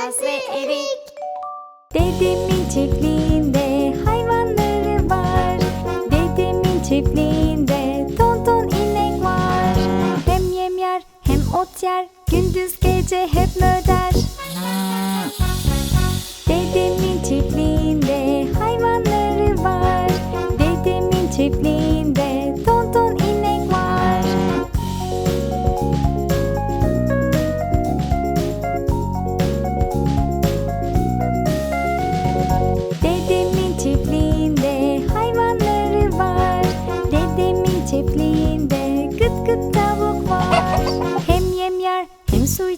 Kiraz ve erik. Dedemin çiftliğinde hayvanları var. Dedemin çiftliğinde ton ton inek var. Hem yem yer hem ot yer. Gündüz gece hep böyle.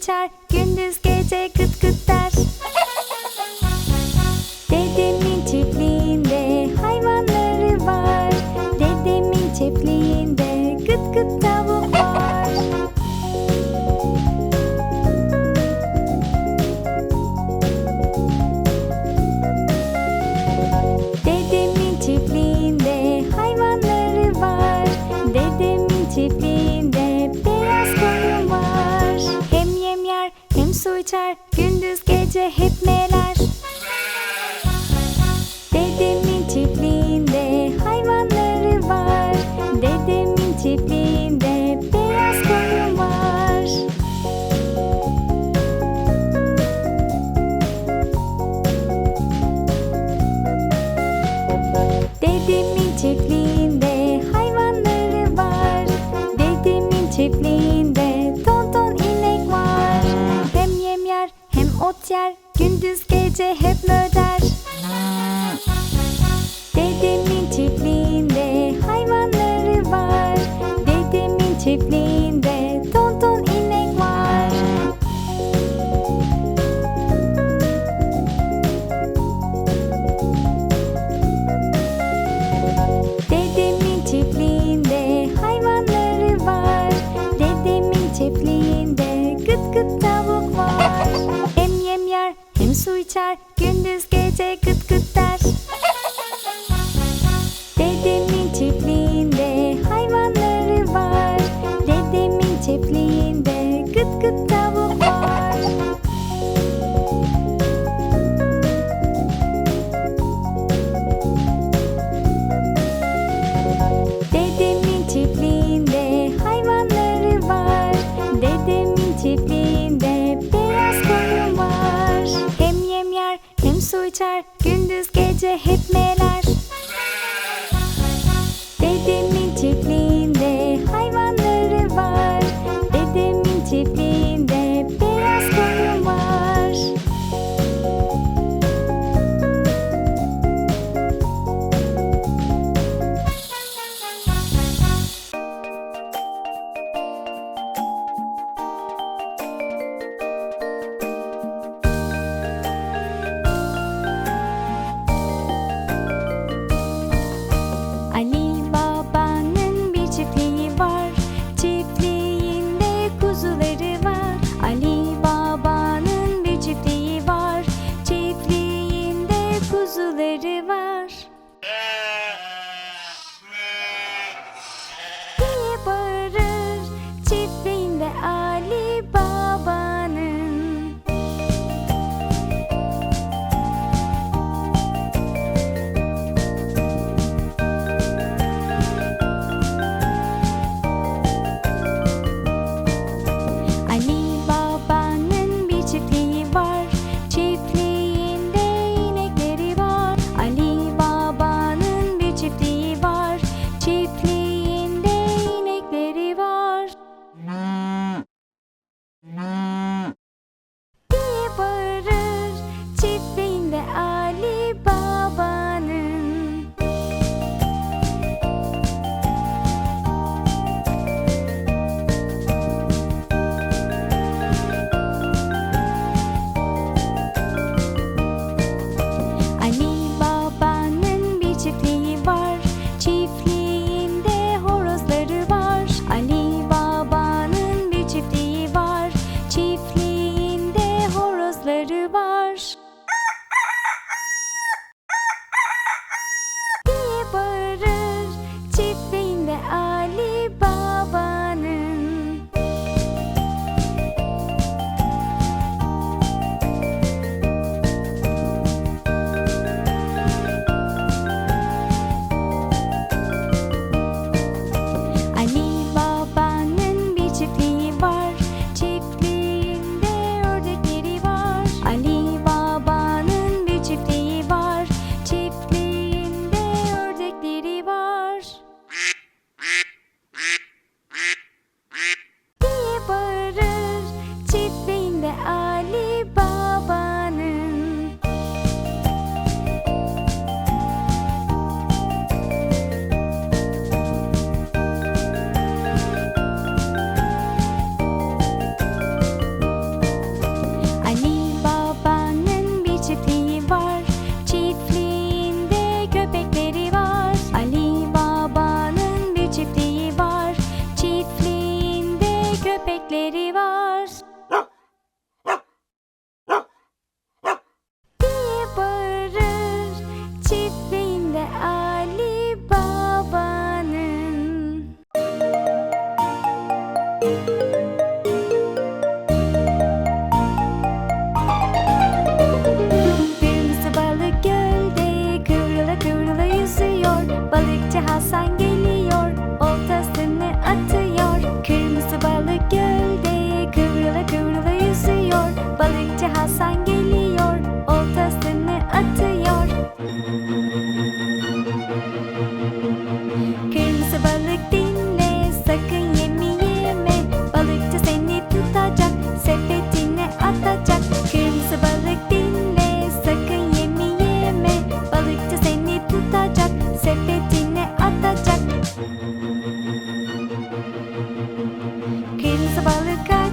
geçer. Gündüz gece kıt kıt der. teacher DJ Hypnotize. wszystkie cię kut kutasz. Gündüz gece hep merak ваш.